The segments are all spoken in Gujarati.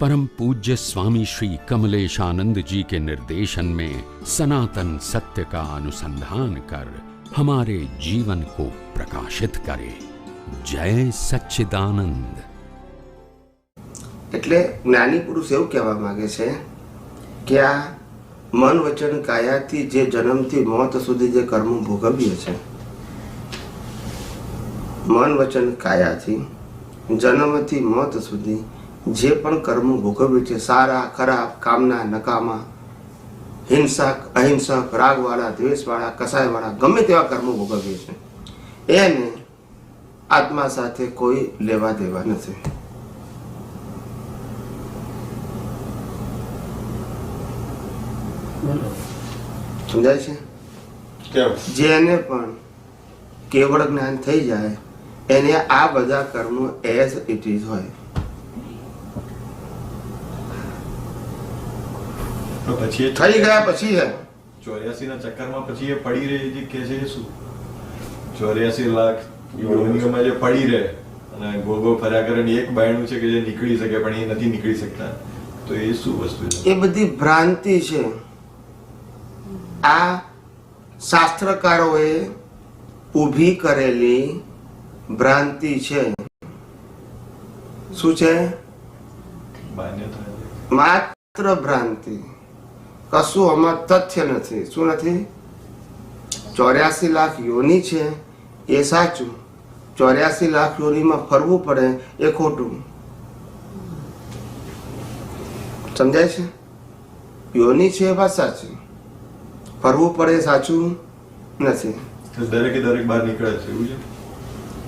परम पूज्य स्वामी श्री कमलेशानंद जी के निर्देशन में सनातन सत्य का अनुसंधान कर हमारे जीवन को प्रकाशित करे जय सच्चिदानंद એટલે જ્ઞાની પુરુષ એવું કહેવા માંગે છે કે આ મન વચન કાયાથી જે જન્મથી મોત સુધી જે કર્મ ભોગવીએ છે મન વચન કાયાથી જન્મથી મોત સુધી જે પણ કર્મ ભોગવ્યું છે સારા ખરાબ કામના નકામા હિંસક અહિંસક રાગવાળા દ્વેષવાળા કસાયવાળા ગમે તેવા કર્મો ભોગવીએ છે એને આત્મા સાથે કોઈ લેવા દેવા નથી. સમજાય છે? જેને પણ કેવળ જ્ઞાન થઈ જાય એને આ બધા કર્મો એઝ ઇટ ઇઝ હોય. તો પછી થઈ ગયા પછી છે ચોર્યાસી ના ચક્કરમાં પછી એ પડી રહી જે કે છે શું? ચોર્યાસી લાખ યોનિઓમાં જે પડી રહે અને ગોળ ગોળ ફર્યા કરે એક બાયણું છે કે જે નીકળી શકે પણ એ નથી નીકળી શકતા. તો એ શું વસ્તુ છે? એ બધી ભ્રાંતિ છે. આ શાસ્ત્રકારોએ ઊભી કરેલી ભ્રાંતિ છે. શું છે. માત્ર ભ્રાંતિ. કશું આમાં તથ્ય નથી. શું નથી? ચોર્યાસી લાખ યોની છે. એ સાચું. ચોર્યાસી લાખ યોનીમાં ફરવું પડે એ ખોટું. સમજાય છે? યોની છે એ વાત સાચી. ફરવું પડે સાચું નથી. દરેકે દરેક બહાર નીકળે છે એવું છે?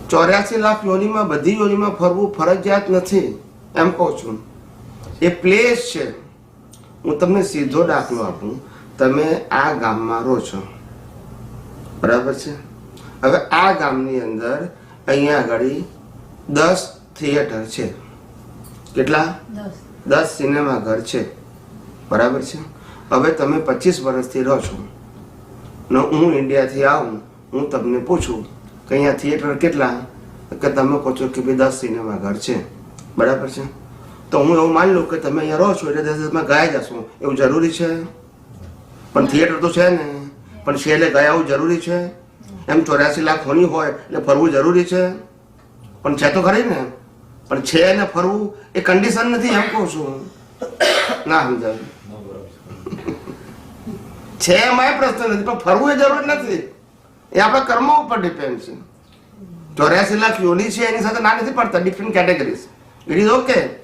ચોર્યાસી લાખ યોનીમાં બધી યોનીમાં ફરવું ફરજિયાત નથી. એમ કહું છું. એ પ્લેસ છે. હું તમને સીધો દાખલો આપું. તમે આ ગામમાં રહો છો. બરાબર છે? હવે આ ગામની અંદર અહીંયા આગળ દસ થિયેટર છે. કેટલા? દસ. સિનેમા ઘર છે. બરાબર છે? હવે તમે પચીસ વર્ષથી રહો છો. ને હું ઇન્ડિયાથી આવું હું તમને પૂછું કે અહીંયા થિયેટર કેટલા? કે તમે કહો છો કે ભાઈ દસ સિનેમા ઘર છે. બરાબર છે? તો હું એવું માની લઉં કે તમે અહીંયા રહો છો એટલે દસ તમે ગયા જશો એવું જરૂરી છે? પણ થિયેટર તો છે ને. પણ છે એટલે ગયા એવું જરૂરી છે? એમ ચોર્યાસી લાખ હોની હોય એટલે ફરવું જરૂરી છે? પણ છે તો ખરી ને. પણ છે ને ફરવું એ કન્ડિશન નથી, એમ કહું છું. ના સમજાયું. છે એમાં પ્રશ્ન નથી, પણ ફરવું એ જરૂર નથી. એ આપણા કર્મો ઉપર ડિપેન્ડ છે. ચોર્યાસી લાખ યોની છે, એની સાથે ના નથી પડતા different categories it is okay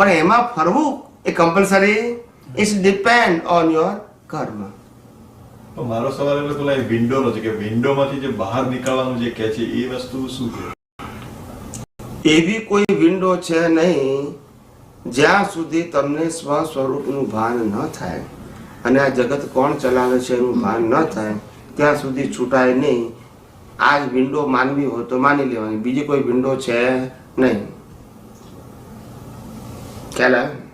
પણ એમાં ફરવું એ compulsory it's depend on your કર્મ મારો સવાલ એટલે પેલા વિન્ડોનો છે કે વિન્ડોમાંથી જે બહાર નીકળવાનું જે કહે છે એ વસ્તુ શું છે? એવી કોઈ વિન્ડો છે નહીં જ્યાં સુધી તમને સ્વ સ્વરૂપનું ભાન ન થાય. અને આ જગત કોણ ચલાવે છે એનું ભાન ન થાય ત્યાં સુધી છૂટાય નહીં. આ જ વિન્ડો માનવી હોય તો માની લેવાની. બીજી કોઈ વિન્ડો છે નહીં. escala